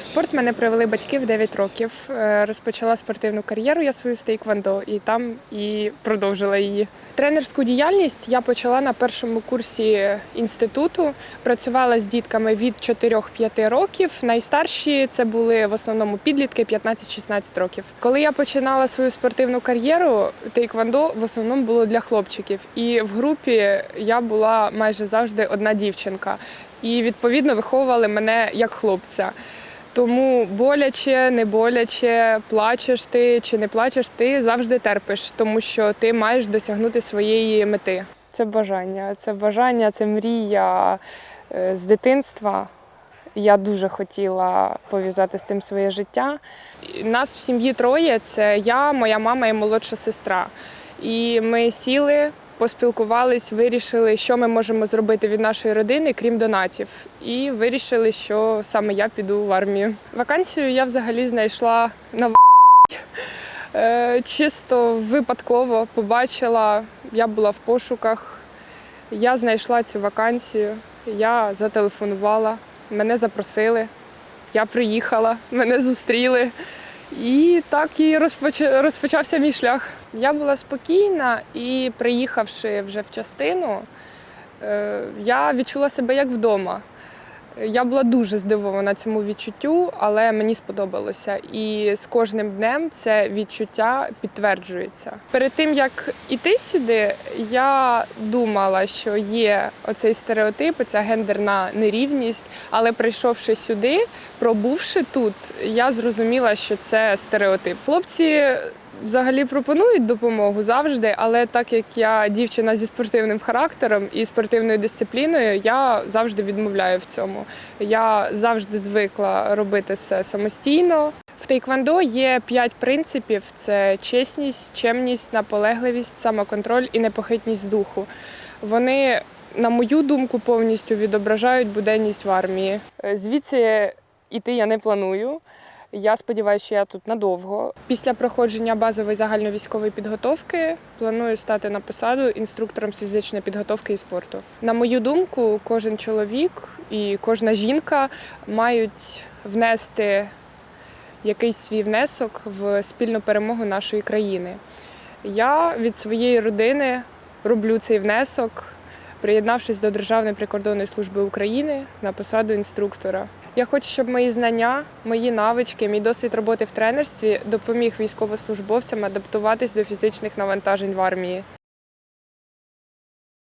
В спорт мене привели батьки в 9 років. Е, Розпочала спортивну кар'єру я свою з і там і продовжила її. Тренерську діяльність я почала на першому курсі інституту. Працювала з дітками від 4-5 років. Найстарші це були в основному підлітки 15-16 років. Коли я починала свою спортивну кар'єру, тейквондо в основному було для хлопчиків. І в групі я була майже завжди одна дівчинка. І відповідно виховували мене як хлопця. Тому боляче, не боляче, плачеш ти чи не плачеш, ти завжди терпиш, тому що ти маєш досягнути своєї мети. Це бажання, це бажання, це мрія е, з дитинства. Я дуже хотіла пов'язати з тим своє життя. Нас в сім'ї троє: це я, моя мама і молодша сестра. І ми сіли, поспілкувались, вирішили, що ми можемо зробити від нашої родини, крім донатів. І вирішили, що саме я піду в армію. Вакансію я взагалі знайшла на. Е, чисто випадково побачила, я була в пошуках. Я знайшла цю вакансію, я зателефонувала, мене запросили, я приїхала, мене зустріли. І так і розпоч- розпочався мій шлях. Я була спокійна і приїхавши вже в частину, е, я відчула себе як вдома. Я була дуже здивована цьому відчуттю, але мені сподобалося. І з кожним днем це відчуття підтверджується. Перед тим як іти сюди, я думала, що є оцей стереотип, ця гендерна нерівність. Але прийшовши сюди, пробувши тут, я зрозуміла, що це стереотип. Хлопці взагалі пропонують допомогу завжди, але так як я дівчина зі спортивним характером і спортивною дисципліною, я завжди відмовляю в цьому. Я завжди звикла робити все самостійно. В тейквондо є п'ять принципів: це чесність, чемність, наполегливість, самоконтроль і непохитність духу. Вони, на мою думку, повністю відображають буденність в армії. Е, Звідси іти я не планую. Я сподіваюся, що я тут надовго. Після проходження базової загальновійськової підготовки планую стати на посаду інструктором з фізичної підготовки і спорту. На мою думку, кожен чоловік і кожна жінка мають внести якийсь свій внесок в спільну перемогу нашої країни. Я від своєї родини роблю цей внесок, приєднавшись до Державної прикордонної служби України на посаду інструктора. Я хочу, щоб мої знання, мої навички, мій досвід роботи в тренерстві допоміг військовослужбовцям адаптуватись до фізичних навантажень в армії.